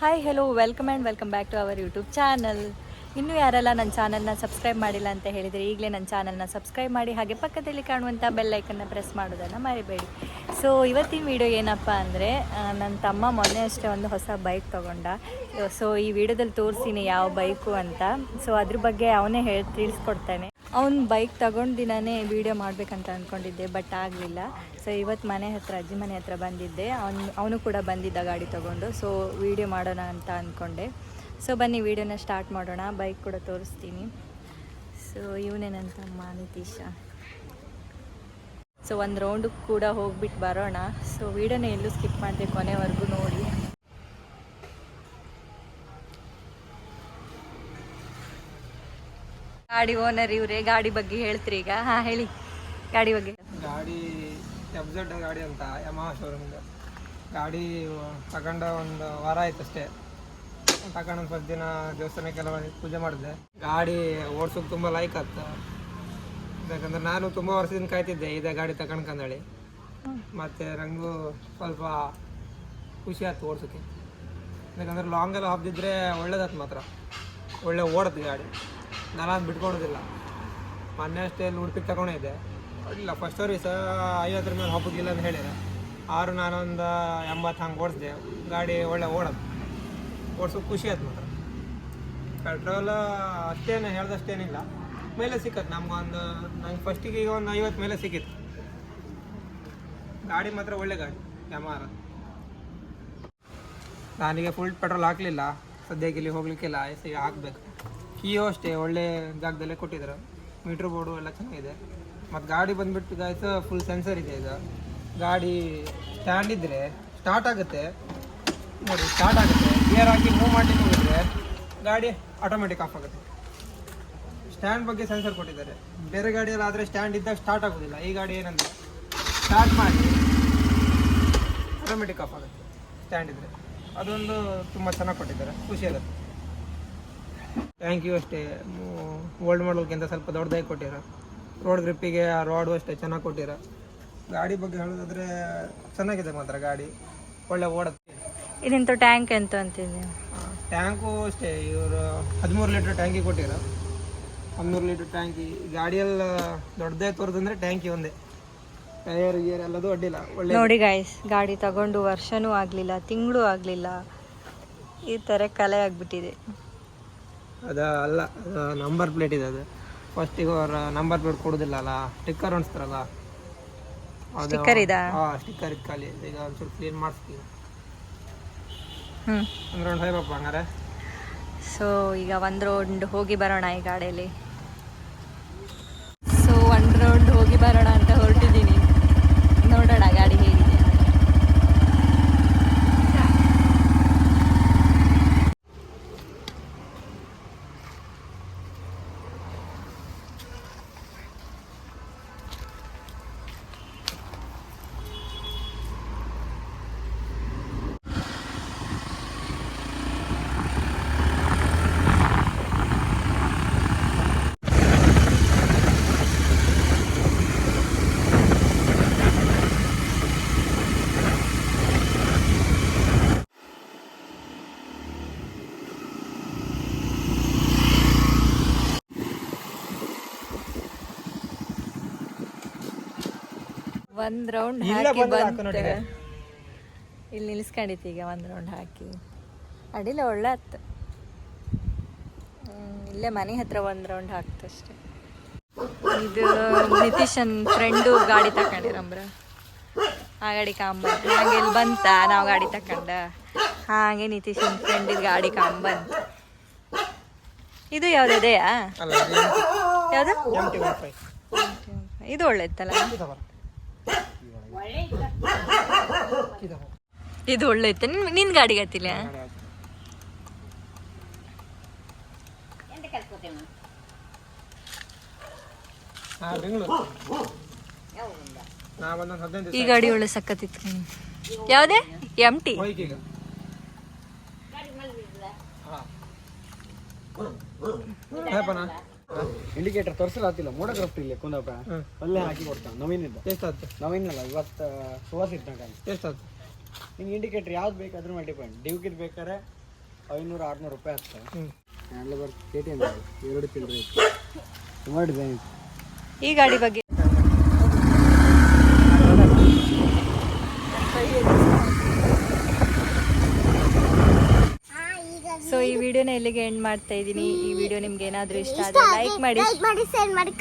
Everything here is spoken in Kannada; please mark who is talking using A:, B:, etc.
A: Hi hello welcome and welcome back to our YouTube channel ಇನ್ನೂ ಯಾರೆಲ್ಲ ನನ್ನ ಚಾನಲ್ನ ಸಬ್ಸ್ಕ್ರೈಬ್ ಮಾಡಿಲ್ಲ ಅಂತ ಹೇಳಿದರೆ ಈಗಲೇ ನನ್ನ ಚಾನಲ್ನ ಸಬ್ಸ್ಕ್ರೈಬ್ ಮಾಡಿ, ಹಾಗೆ ಪಕ್ಕದಲ್ಲಿ ಕಾಣುವಂಥ ಬೆಲ್ಲೈಕನ್ನ ಪ್ರೆಸ್ ಮಾಡೋದನ್ನು ಮರಿಬೇಡಿ. ಸೊ ಇವತ್ತಿನ ವಿಡಿಯೋ ಏನಪ್ಪ ಅಂದರೆ ನನ್ನ ತಮ್ಮ ಮೊನ್ನೆ ಅಷ್ಟೇ ಒಂದು ಹೊಸ ಬೈಕ್ ತೊಗೊಂಡ. ಸೊ ಈ ವಿಡಿಯೋದಲ್ಲಿ ತೋರಿಸ್ತೀನಿ ಯಾವ ಬೈಕು ಅಂತ. ಸೊ ಅದ್ರ ಬಗ್ಗೆ ಅವನೇ ಹೇಳಿ, ತಿಳಿಸ್ಕೊಡ್ತಾನೆ. ಅವ್ನು ಬೈಕ್ ತಗೊಂಡು ದಿನನೇ ವೀಡಿಯೋ ಮಾಡಬೇಕಂತ ಅಂದ್ಕೊಂಡಿದ್ದೆ ಬಟ್ ಆಗಲಿಲ್ಲ. ಸೊ ಇವತ್ತು ಮನೆ ಹತ್ರ, ಅಜ್ಜಿ ಮನೆ ಹತ್ರ ಬಂದಿದ್ದೆ. ಅವ್ನು, ಅವನು ಕೂಡ ಬಂದಿದ್ದ ಗಾಡಿ ತಗೊಂಡು. ಸೊ ವಿಡಿಯೋ ಮಾಡೋಣ ಅಂತ ಅಂದ್ಕೊಂಡೆ ಸೊ ಬನ್ನಿ ವೀಡಿಯೋನ ಸ್ಟಾರ್ಟ್ ಮಾಡೋಣ. ಬೈಕ್ ಕೂಡ ತೋರಿಸ್ತೀನಿ. ಸೊ ಇವನೇ ನನ್ನ ತಮ್ಮ ನಿತೀಶ? ಸೊ ಒಂದು ರೌಂಡ್ ಕೂಡ ಹೋಗ್ಬಿಟ್ಟು ಬರೋಣ. ಸೊ ವೀಡಿಯೋನ ಎಲ್ಲೂ ಸ್ಕಿಪ್ ಮಾಡಿದೆ ಕೊನೆವರೆಗೂ ನೋಡಿ. ಗಾಡಿ ಓನರ್ ಇವರೇ, ಗಾಡಿ ಬಗ್ಗೆ ಹೇಳ್ತೀರಿ ಈಗ? ಹಾ, ಹೇಳಿ. ಗಾಡಿ ಬಗ್ಗೆ.
B: ಗಾಡಿ ಎಫ್ ಜೆಡ್ ಗಾಡಿ ಅಂತ ಯಮಹ ಶೋರೂಮಿಂದ ಗಾಡಿ ತಗೊಂಡ ಒಂದು ವಾರ ಆಯ್ತು ಅಷ್ಟೇ. ತಗೊಂಡು ಸ್ವಲ್ಪ ದಿನ ದೇವಸ್ಥಾನಕ್ಕೆಲ್ಲ ಪೂಜೆ ಮಾಡಿದೆ. ಗಾಡಿ ಓಡ್ಸೋಕೆ ತುಂಬ ಲೈಕ್ ಆಗ್ತ ಯಾಕಂದ್ರೆ ನಾನು ತುಂಬ ವರ್ಷದಿಂದ ಕಾಯ್ತಿದ್ದೆ, ಇದೇ ಗಾಡಿ ತಗೊಂಡ್ಕಂದೇಳಿ ಮತ್ತು ರಂಗು ಸ್ವಲ್ಪ ಖುಷಿ ಆಯ್ತು ಓಡ್ಸೋಕ್ಕೆ ಯಾಕಂದ್ರೆ ಲಾಂಗ್ ಎಲ್ಲ ಹಬ್ದಿದ್ರೆ ಒಳ್ಳೇದಾಯ್ತು ಮಾತ್ರ. ಒಳ್ಳೆ ಓಡುತ್ತೆ ಗಾಡಿ. ನಾನು ಬಿಟ್ಕೊಡೋದಿಲ್ಲ. ಮೊನ್ನೆ ಅಷ್ಟೇ ಇಲ್ಲಿ ಉಡುಪಿಗೆ ತಗೊಂಡಿದ್ದೆ ಇಲ್ಲ ಫಸ್ಟ್ ಸರ್ವಿಸ್ ಐವತ್ತರ ಮೇಲೆ ಹಬ್ಬಕ್ಕಿಲ್ಲ ಅಂತ ಹೇಳಿದೆ. ಆರು, ನಾನೊಂದು ಎಂಬತ್ತು ಹಂಗೆ ಓಡಿಸ್ದೆ. ಗಾಡಿ ಒಳ್ಳೆ ಓಡೋದು. ಓಡಿಸೋಕೆ ಖುಷಿ ಆಯ್ತು ಮಾತ್ರ. ಪೆಟ್ರೋಲ್ ಅಷ್ಟೇನು ಹೇಳ್ದಷ್ಟೇನಿಲ್ಲ. ಮೇಲೆ ಸಿಕ್ಕತ್ತು ನಮ್ಗೊಂದು ನಂಗೆ ಫಸ್ಟಿಗೆ ಈಗ ಒಂದು ಐವತ್ತು ಮೇಲೆ ಸಿಕ್ಕಿತ್ತು. ಗಾಡಿ ಮಾತ್ರ ಒಳ್ಳೆ ಗಾಡಿ ಯಮಾರ ನಾನೀಗ ಫುಲ್ ಪೆಟ್ರೋಲ್ ಹಾಕಲಿಲ್ಲ. ಸದ್ಯಕ್ಕೆ ಇಲ್ಲಿ ಹೋಗ್ಲಿಕ್ಕಿಲ್ಲ. ಈಗ ಹಾಕ್ಬೇಕು. ಕೀಯೋ ಅಷ್ಟೇ, ಒಳ್ಳೆ ಜಾಗದಲ್ಲೇ ಕೊಟ್ಟಿದ್ದಾರೆ. ಮೀಟ್ರ್ ಬೋರ್ಡು ಎಲ್ಲ ಚೆನ್ನಾಗಿದೆ. ಮತ್ತು ಗಾಡಿ ಬಂದ್ಬಿಟ್ಟು ಗಾಯ್ತು ಫುಲ್ ಸೆನ್ಸರ್ ಇದೆ ಇದು ಗಾಡಿ ಸ್ಟ್ಯಾಂಡ್ ಇದ್ದರೆ ಸ್ಟಾರ್ಟ್ ಆಗುತ್ತೆ. ನೋಡಿ ಸ್ಟಾರ್ಟ್ ಆಗುತ್ತೆ. ಗೇರ್ ಹಾಕಿ ಮೂವ್ ಮಾಡ್ಲಿಕ್ಕೆ ಹೋಗಿದ್ರೆ ಗಾಡಿ ಆಟೋಮೆಟಿಕ್ ಆಫ್ ಆಗುತ್ತೆ. ಸ್ಟ್ಯಾಂಡ್ ಬಗ್ಗೆ ಸೆನ್ಸರ್ ಕೊಟ್ಟಿದ್ದಾರೆ. ಬೇರೆ ಗಾಡಿಯಲ್ಲಿ ಆದರೆ ಸ್ಟ್ಯಾಂಡ್ ಇದ್ದಾಗ ಸ್ಟಾರ್ಟ್ ಆಗೋದಿಲ್ಲ. ಈ ಗಾಡಿ ಏನಂದರೆ ಸ್ಟಾರ್ಟ್ ಮಾಡಿ ಆಟೋಮೆಟಿಕ್ ಆಫ್ ಆಗುತ್ತೆ. ಸ್ಟ್ಯಾಂಡ್ ಇದ್ದರೆ ಅದೊಂದು ತುಂಬ ಚೆನ್ನಾಗಿ ಕೊಟ್ಟಿದ್ದಾರೆ. ಖುಷಿ ಆಗುತ್ತೆ. ಥ್ಯಾಂಕ್ ಯು ಅಷ್ಟೇ. ಓಲ್ಡ್ ಮಾಡೋಕ್ಕಿಂತ ಸ್ವಲ್ಪ ದೊಡ್ಡದಾಗಿ ಕೊಟ್ಟಿರ. ರೋಡ್ ಗ್ರಿಪ್ಪಿಗೆ ಆ ರೋಡು ಅಷ್ಟೇ ಚೆನ್ನಾಗಿ ಕೊಟ್ಟಿರ. ಗಾಡಿ ಬಗ್ಗೆ ಹೇಳೋದಾದ್ರೆ ಚೆನ್ನಾಗಿದೆ ಮಾತ್ರ ಗಾಡಿ. ಒಳ್ಳೆ ಓಡುತ್ತೆ.
A: ಇದಿಂತ ಟ್ಯಾಂಕ್ ಎಂತ ಅಂತಿದ್ದೆ.
B: ಟ್ಯಾಂಕು ಅಷ್ಟೇ ಇವರು ಹದಿಮೂರು ಲೀಟ್ರ್ ಟ್ಯಾಂಕಿ ಕೊಟ್ಟಿರ. ಹದಿಮೂರು ಲೀಟ್ರ್ ಟ್ಯಾಂಕಿ ಗಾಡಿಯೆಲ್ಲ ದೊಡ್ಡದೇ ತೋರಿದಂದ್ರೆ ಟ್ಯಾಂಕಿ ಒಂದೇ. ಟೈರ್ ಗಿಯರ್ ಎಲ್ಲದೂ ಅಡ್ಡಿಲ್ಲ. ಒಳ್ಳೆ
A: ನೋಡಿ ಗಾಯ್ಸ್ ಗಾಡಿ ತಗೊಂಡು ವರ್ಷನೂ ಆಗಲಿಲ್ಲ ತಿಂಗಳು ಆಗಲಿಲ್ಲ. ಈ ಥರ ಕಲೆ ಆಗಿಬಿಟ್ಟಿದೆ.
B: ಅದ ಅಲ್ಲ ನಂಬರ್ ಪ್ಲೇಟ್ ಇದೆ ಅದು. ಫಸ್ಟಿಗೆ ಅವ್ರ ನಂಬರ್ ಪ್ಲೇಟ್ ಕೊಡೋದಿಲ್ಲ ಅಲ್ಲ ಸ್ಟಿಕ್ಕರ್ ಅನ್ಸ್ತಾರಲ್ಲ
A: ಸ್ಟಿಕ್ಕರ್ ಇದಾ?
B: ಹಾಂ ಸ್ಟಿಕ್ಕರ್ ಇತ್ತು ಖಾಲಿ. ಈಗ ಒಂಚೂರು ಕ್ಲೀನ್ ಮಾಡಿಸ್ತೀವಿ
A: ಹ್ಞೂ
B: ಅಂದ್ರೆ ಒಂದು ರೌಂಡ್ ಅಪ್ಪ ಹಂಗಾರೆ.
A: ಸೊ ಈಗ ಒಂದು ರೌಂಡ್ ಹೋಗಿ ಬರೋಣ ಈ ಗಾಡಿಯಲ್ಲಿ ಸೊ ಒಂದು ರೌಂಡ್ ಹೋಗಿ ಬರೋಣ ಅಂತ ಹೊರಟಿದ್ದೀನಿ ನೋಡೋಣ ಗಾಡಿ ಹೇಗಿದೆ ಅಂತ. ಒಂದ್ ರೌಂಡ್ ಹಾಕಿ ಬಂತು. ಇಲ್ಲಿ ನಿಲ್ಸ್ಕೊಂಡಿತ್ತು ಈಗ ಒಂದ್ ರೌಂಡ್ ಹಾಕಿ. ಅಡಿಲ್ಲ ಒಳ್ಳೆ ಹತ್ತು ಇಲ್ಲೇ ಮನೆ ಹತ್ರ ಒಂದ್ ರೌಂಡ್ ಹಾಕ್ತಷ್ಟೆ ಇದು ನಿತೀಶನ್ ಫ್ರೆಂಡು ಗಾಡಿ ತಕೊಂಡಿರಂಬ್ರ ಆ ಗಾಡಿ ಕಾಂಬಂತ ಹಾಗೆ ಇಲ್ಲಿ ಬಂತ ನಾವು ಗಾಡಿ ತಕೊಂಡ. ಹಾಗೆ ನಿತೀಶನ್ ಫ್ರೆಂಡ್ ಗಾಡಿ ಕಾಂಬಂತ ಇದು ಯಾವ್ದಿದೆಯಾ
B: ಇದೆಯಾ?
A: ಯಾವ್ದು? ಇದು ಒಳ್ಳೆ ಇತ್ತಲ್ಲ ಇದು ಒಳ್ಳೆ ಇತ್ತು ನಿನ್ ಗಾಡಿ ಗತಿಲ್ಲ ಈ ಗಾಡಿ ಒಳ್ಳೆ ಸಕ್ಕತ್ತಿತ್ತು ಯಾವ್ದೇ? ಎಂ ಟಿ
B: ಹೇಪನ
C: ಇಂಡಿಕೇಟರ್ ತೋರಿಸಲಾತಿಲ್ಲ ಮೋಡಕ್ರಾಫ್ಟ್ ಇಲ್ಲ ಕುಂದಪ್ಪ. ಅಲ್ಲೇ ಹಾಕಿ ಕೊಡ್ತಾನೆ ನವೀನ್ ಇದ್ದ
B: ಎಷ್ಟಾಯ್ತು?
C: ನವೀನ್ ಅಲ್ಲ ಇವತ್ತು ಸುವಾಸ ಇದ್ದಂಗ
B: ಎಷ್ಟಾಯ್ತು?
C: ನಿಂಗೆ ಇಂಡಿಕೇಟರ್ ಯಾವ್ದು ಬೇಕು ಅದ್ರ ಮೇಲೆ ಡಿಪೆಂಡ್. ಡ್ಯೂಕಿದ್ ಬೇಕಾದ್ರೆ ಐನೂರು ಆರುನೂರು ರೂಪಾಯಿ ಆಗ್ತದೆ.
B: ಹ್ಞೂ
C: handle bar K T M ಎರಡು ಚಿಲ್ಲರೆ ತುಂಬ ಡಿಸೈನ್ ಇತ್ತು
A: ಈ ಗಾಡಿ ಬಗ್ಗೆ ಸೊ ಈ ವಿಡಿಯೋನ ಇಲ್ಲಿಗೆ ಎಂಡ್ ಮಾಡ್ತಾ ಇದ್ದೀನಿ ಈ ವಿಡಿಯೋ ನಿಮ್ಗೆ ಏನಾದರೂ ಇಷ್ಟ ಆದರೆ ಲೈಕ್ ಮಾಡಿ.
D: ಮಾಡಿ ಶೇರ್ ಮಾಡಿ.